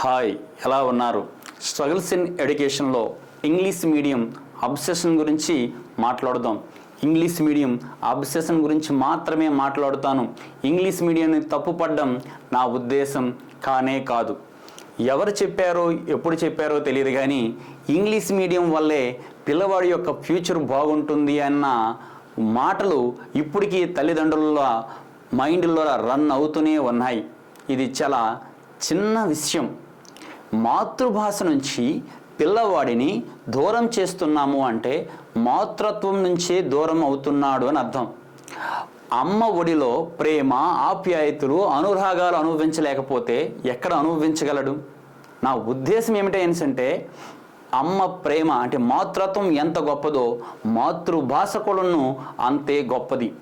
Hi ఎలా ఉన్నారు? Struggles in ఎడ్యుకేషన్లో ఇంగ్లీష్ మీడియం అబ్సెషన్ గురించి మాట్లాడుదాం. ఇంగ్లీష్ మీడియం అబ్సెషన్ గురించి మాత్రమే మాట్లాడుతాను. ఇంగ్లీష్ మీడియంని తప్పుపడ్డం నా ఉద్దేశం కానే కాదు. ఎవరు చెప్పారో ఎప్పుడు చెప్పారో తెలియదు కానీ ఇంగ్లీష్ మీడియం వల్లే పిల్లవాడి యొక్క ఫ్యూచర్ బాగుంటుంది అన్న మాటలు ఇప్పటికీ తల్లిదండ్రుల మైండ్లో రన్ అవుతూనే ఉన్నాయి. ఇది చాలా చిన్న విషయం. మాతృభాష నుంచి పిల్లవాడిని దూరం చేస్తున్నాము అంటే మాతృత్వం నుంచే దూరం అవుతున్నాడు అని అర్థం. అమ్మ ఒడిలో ప్రేమ ఆప్యాయతలు అనురాగాలు అనుభవించలేకపోతే ఎక్కడ అనుభవించగలడు? నా ఉద్దేశం ఏమిటంటే అమ్మ ప్రేమ అంటే మాతృత్వం ఎంత గొప్పదో మాతృభాష కూడాను అంతే గొప్పది.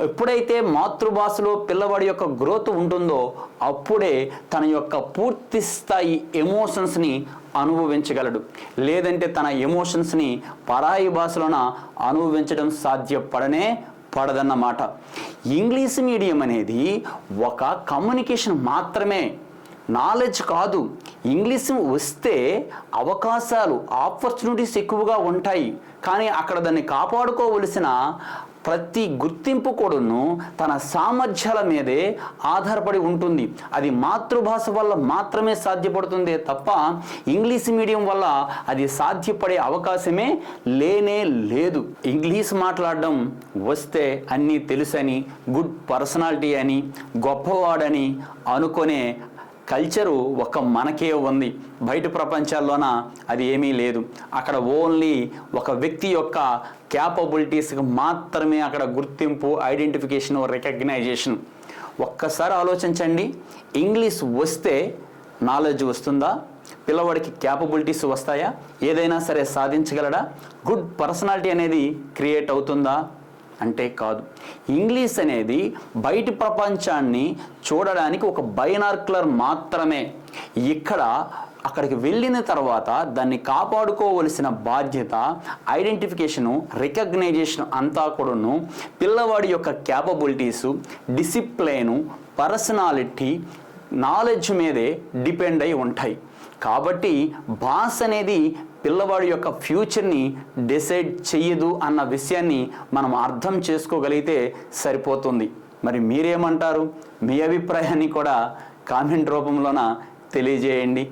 ఎప్పుడైతే మాతృభాషలో పిల్లవాడి యొక్క గ్రోత్ ఉంటుందో అప్పుడే తన యొక్క పూర్తి స్థాయి ఎమోషన్స్ని అనుభవించగలడు. లేదంటే తన ఎమోషన్స్ని పరాయి భాషలోన అనుభవించడం సాధ్యపడనే పడదన్నమాట. ఇంగ్లీష్ మీడియం అనేది ఒక కమ్యూనికేషన్ మాత్రమే నాలెడ్జ్ కాదు. ఇంగ్లీష్ వస్తే అవకాశాలు ఆపర్చునిటీస్ ఎక్కువగా ఉంటాయి. కానీ అక్కడ దాన్ని కాపాడుకోవలసిన ప్రతి గుర్తింపు కూడాను తన సామర్థ్యాల మీదే ఆధారపడి ఉంటుంది. అది మాతృభాష వల్ల మాత్రమే సాధ్యపడుతుందే తప్ప ఇంగ్లీష్ మీడియం వల్ల అది సాధ్యపడే అవకాశమే లేనే లేదు. ఇంగ్లీష్ మాట్లాడడం వస్తే అన్నీ తెలుసని గుడ్ పర్సనాలిటీ అని గొప్పవాడని అనుకునే కల్చరు ఒక మనకే ఉంది. బయట ప్రపంచాల్లోన అది ఏమీ లేదు. అక్కడ ఓన్లీ ఒక వ్యక్తి యొక్క క్యాపబిలిటీస్కి మాత్రమే అక్కడ గుర్తింపు ఐడెంటిఫికేషన్ రికగ్నైజేషన్ ఒక్కసారి ఆలోచించండి. ఇంగ్లీష్ వస్తే నాలెడ్జ్ వస్తుందా? పిల్లవాడికి క్యాపబిలిటీస్ వస్తాయా? ఏదైనా సరే సాధించగలడా? గుడ్ పర్సనాలిటీ అనేది క్రియేట్ అవుతుందా? అంటే కాదు. ఇంగ్లీష్ అనేది బయటి ప్రపంచాన్ని చూడడానికి ఒక బైనార్కులర్ మాత్రమే. ఇక్కడ అక్కడికి వెళ్ళిన తర్వాత దాన్ని కాపాడుకోవలసిన బాధ్యత ఐడెంటిఫికేషను రికగ్నైజేషన్ అంతా కూడాను పిల్లవాడి యొక్క క్యాపబిలిటీసు డిసిప్లైను పర్సనాలిటీ నాలెడ్జ్ మీదే డిపెండ్ అయి ఉంటాయి. కాబట్టి భాష అనేది పిల్లవాడి యొక్క ఫ్యూచర్ని డిసైడ్ చెయ్యదు అన్న విషయాన్ని మనం అర్థం చేసుకోగలిగితే సరిపోతుంది. మరి మీరేమంటారు? మీ అభిప్రాయాన్ని కూడా కామెంట్ రూపంలోన తెలియజేయండి.